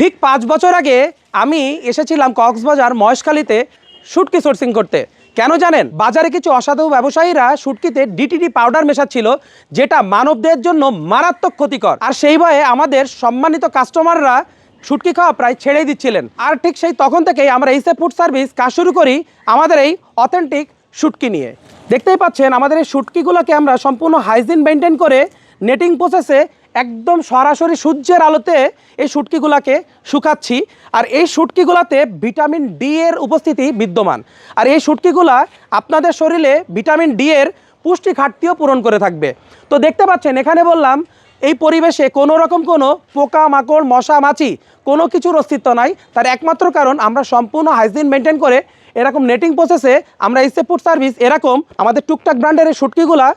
ঠিক পাঁচ বছর আগে আমি এসেছিলাম কক্সবাজার মহেশখালীতে শুটকি সোর্সিং করতে। কেন জানেন? বাজারে কিছু অসাধু ব্যবসায়ীরা শুটকিতে ডিটিডি পাউডার মেশাচ্ছিল, যেটা মানবদের জন্য মারাত্মক ক্ষতিকর। আর সেই ভয়ে আমাদের সম্মানিত কাস্টমাররা শুটকি খাওয়া প্রায় ছেড়েই দিচ্ছিলেন। আর ঠিক সেই তখন থেকেই আমরা এইসে ফুড সার্ভিস কাজ শুরু করি আমাদের এই অথেন্টিক শুটকি নিয়ে। দেখতেই পাচ্ছেন, আমাদের এই শুটকিগুলোকে আমরা সম্পূর্ণ হাইজিন মেনটেন করে নেটিং প্রসেসে একদম সরাসরি সূর্যের আলোতে এই শুটকিগুলোকে শুকাচ্ছি। আর এই শুটকিগুলোতে ভিটামিন ডি এর উপস্থিতি বিদ্যমান। আর এই শুটকিগুলা আপনাদের শরীরে ভিটামিন ডি এর পুষ্টি ঘাটতিও পূরণ করে থাকবে। তো দেখতে পাচ্ছেন, এখানে বললাম, এই পরিবেশে কোনো রকম কোনো পোকা মাকড় মশা, মাছি কোনো কিছুর অস্তিত্ব নাই। তার একমাত্র কারণ, আমরা সম্পূর্ণ হাইজিন মেনটেন করে এরকম নেটিং প্রসেসে আমরা ইসে ফুড সার্ভিস এরকম আমাদের টুকটাক ব্র্যান্ডের এই শুটকিগুলা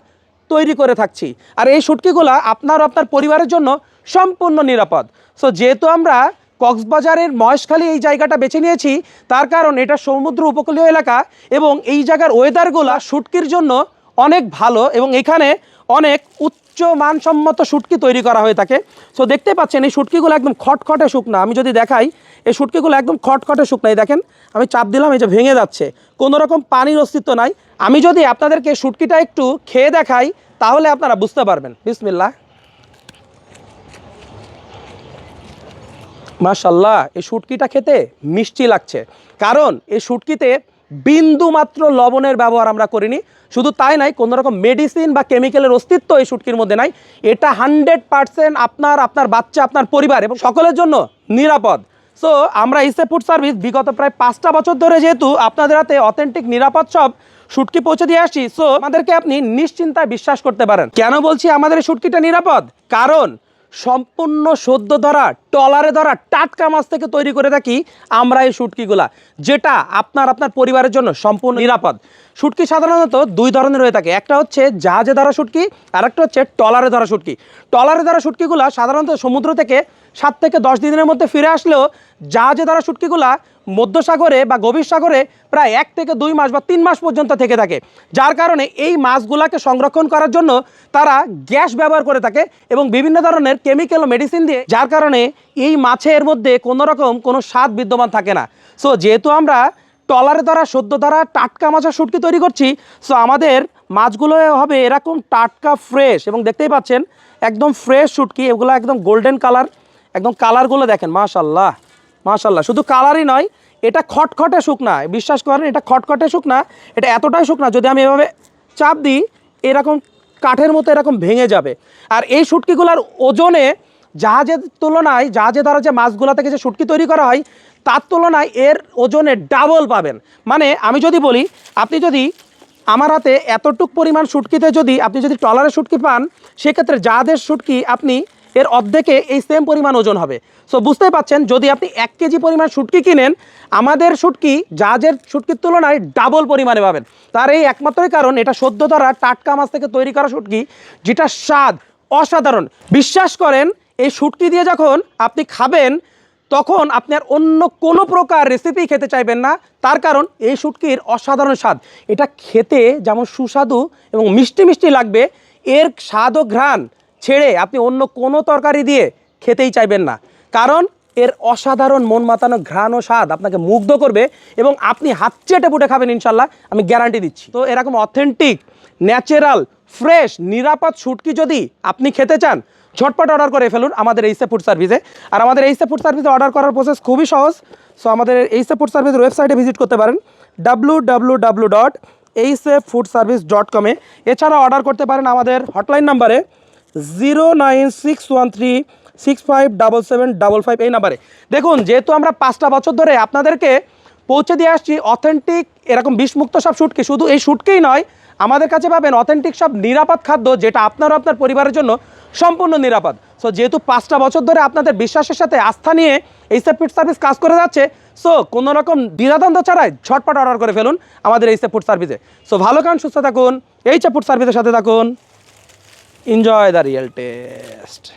তৈরি করে থাকছি। আর এই শুটকিগুলা আপনার আপনার পরিবারের জন্য সম্পূর্ণ নিরাপদ। সো যেহেতু আমরা কক্সবাজারের মহেশখালী এই জায়গাটা বেছে নিয়েছি, তার কারণ এটা সমুদ্র উপকূলীয় এলাকা এবং এই জায়গার ওয়েদারগুলা শুটকির জন্য অনেক ভালো এবং এখানে অনেক উচ্চ মানসম্মত শুটকি তৈরি করা হয়ে থাকে। সো দেখতে পাচ্ছেন এই শুটকিগুলো একদম খটখটে শুকনা। আমি যদি দেখাই, এই শুটকিগুলো একদম খটখটে শুকনা। এই দেখেন, আমি চাপ দিলাম, এই যে ভেঙে যাচ্ছে। কোনো রকম পানির অস্তিত্ব নাই। আমি যদি আপনাদেরকে শুটকিটা একটু খেয়ে দেখাই, তাহলে আপনারা বুঝতে পারবেন। বিসমিল্লাহ। মাশাল্লাহ, এই শুটকিটা খেতে মিষ্টি লাগছে। কারণ এই শুটকিতে বিন্দু মাত্র লবণের ব্যবহার আমরা করিনি। শুধু তাই নাই, কোনো রকম মেডিসিন বা কেমিক্যালের অস্তিত্ব এই শুটকির মধ্যে নাই। এটা হান্ড্রেড পার্সেন্ট আপনার আপনার বাচ্চা, আপনার পরিবার এবং সকলের জন্য নিরাপদ। সো আমরা ইসে ফুড সার্ভিস বিগত প্রায় পাঁচটা বছর ধরে যেহেতু আপনাদের হাতে অথেন্টিক নিরাপদ সব শুটকি পৌঁছে দিয়ে আসছি সো আমাদেরকে আপনি নিশ্চিন্তায় বিশ্বাস করতে পারেন। কেন বলছি আমাদের শুটকিটা নিরাপদ? কারণ সম্পূর্ণ সদ্য ধরা, টলারে ধরা, টাটকা মাছ থেকে তৈরি করে থাকি আমরা এই শুটকিগুলা যেটা আপনার আপনার পরিবারের জন্য সম্পূর্ণ নিরাপদ। শুটকি সাধারণত দুই ধরনের হয়ে থাকে, একটা হচ্ছে জাহাজে ধরা শুটকি আর একটা হচ্ছে টলারে ধরা শুটকি টলারে ধরা শুটকিগুলা সাধারণত সমুদ্র থেকে সাত থেকে দশ দিনের মধ্যে ফিরে আসলেও জাহাজে ধরা শুটকিগুলা মধ্যসাগরে বা গভীর সাগরে প্রায় এক থেকে দুই মাস বা তিন মাস পর্যন্ত থেকে থাকে, যার কারণে এই মাছগুলাকে সংরক্ষণ করার জন্য তারা গ্যাস ব্যবহার করে থাকে এবং বিভিন্ন ধরনের কেমিক্যাল ও মেডিসিন দিয়ে, যার কারণে এই মাছের মধ্যে কোনো রকম কোনো স্বাদ বিদ্যমান থাকে না। সো যেহেতু আমরা টলারে দ্বারা সদ্য দ্বারা টাটকা মাছের শুটকি তৈরি করছি সো আমাদের মাছগুলো হবে এরকম টাটকা, ফ্রেশ এবং দেখতেই পাচ্ছেন, একদম ফ্রেশ শুটকি এগুলো একদম গোল্ডেন কালার একদম কালারগুলো দেখেন মাশাল্লাহ মাশাল্লাহ শুধু কালারই নয়, এটা খটখটে শুকনা, বিশ্বাস করেন, এটা খটখটে শুকনা, এটা এতটাই শুকনা, যদি আমি এভাবে চাপ দিই, এরকম কাঠের মতো এরকম ভেঙে যাবে। আর এই শুটকিগুলোর ওজনে জাহাজের তুলনায় জাহাজে ধরা যে মাছগুলো থেকে যে শুটকি তৈরি করা হয়, তার তুলনায় এর ওজনে ডাবল পাবেন। মানে আমি যদি বলি, আপনি যদি আমার হাতে এতটুক পরিমাণ শুটকিতে যদি আপনি যদি টলারের শুটকি পান, সেক্ষেত্রে জাহাজের শুটকি আপনি এর অর্ধেকে এই সেম পরিমাণ ওজন হবে। সো বুঝতেই পাচ্ছেন, যদি আপনি এক কেজি পরিমাণ শুটকি কিনেন, আমাদের শুটকি জাহাজের শুটকির তুলনায় ডাবল পরিমাণে পাবেন। তার এই একমাত্রই কারণ, এটা সদ্য ধরা টাটকা মাছ থেকে তৈরি করা শুটকি যেটা স্বাদ অসাধারণ। বিশ্বাস করেন, এই শুটকি দিয়ে যখন আপনি খাবেন, তখন আপনি আর অন্য কোনো প্রকার রেসিপি খেতে চাইবেন না। তার কারণ, এই শুটকির অসাধারণ স্বাদ। এটা খেতে যেমন সুস্বাদু এবং মিষ্টি মিষ্টি লাগবে, এর স্বাদ ও ঘ্রাণ ছেড়ে আপনি অন্য কোনো তরকারি দিয়ে খেতেই চাইবেন না। কারণ এর অসাধারণ মন মাতানো ঘ্রাণ ও স্বাদ আপনাকে মুগ্ধ করবে এবং আপনি হাত চেটে পুটে খাবেন ইনশাল্লাহ, আমি গ্যারান্টি দিচ্ছি। তো এরকম অথেন্টিক ন্যাচারাল ফ্রেশ নিরাপদ শুটকি যদি আপনি খেতে চান, ঝটপট অর্ডার করে ফেলুন আমাদের এইসে ফুড সার্ভিসে আর আমাদের এইসে ফুড সার্ভিসে অর্ডার করার প্রসেস খুবই সহজ। সো আমাদের এইসে ফুড সার্ভিসের ওয়েবসাইটে ভিজিট করতে পারেন W W dot food service dot কমে এছাড়া অর্ডার করতে পারেন আমাদের হটলাইন নাম্বারে zero nine six one three six five double seven double five এই নাম্বারে। দেখুন, যেহেতু আমরা পাঁচটা বছর ধরে আপনাদেরকে পৌঁছে দিয়ে আসছি অথেন্টিক এরকম বিষমুক্ত সব শুটকি, শুধু এই শুটকেই নয়, আমাদের কাছে পাবেন অথেন্টিক সব নিরাপদ খাদ্য, যেটা আপনার আপনার পরিবারের জন্য সম্পূর্ণ নিরাপদ। সো যেহেতু পাঁচটা বছর ধরে আপনাদের বিশ্বাসের সাথে আস্থা নিয়ে এই ফুড সার্ভিস কাজ করে যাচ্ছে সো কোনো রকম দ্বিধাদ্বন্দ্ব ছাড়াই ঝটপট অর্ডার করে ফেলুন আমাদের এই ফুড সার্ভিসে। সো ভালো খান, সুস্থ থাকুন, এই ফুড সার্ভিসের সাথে থাকুন। Enjoy the real taste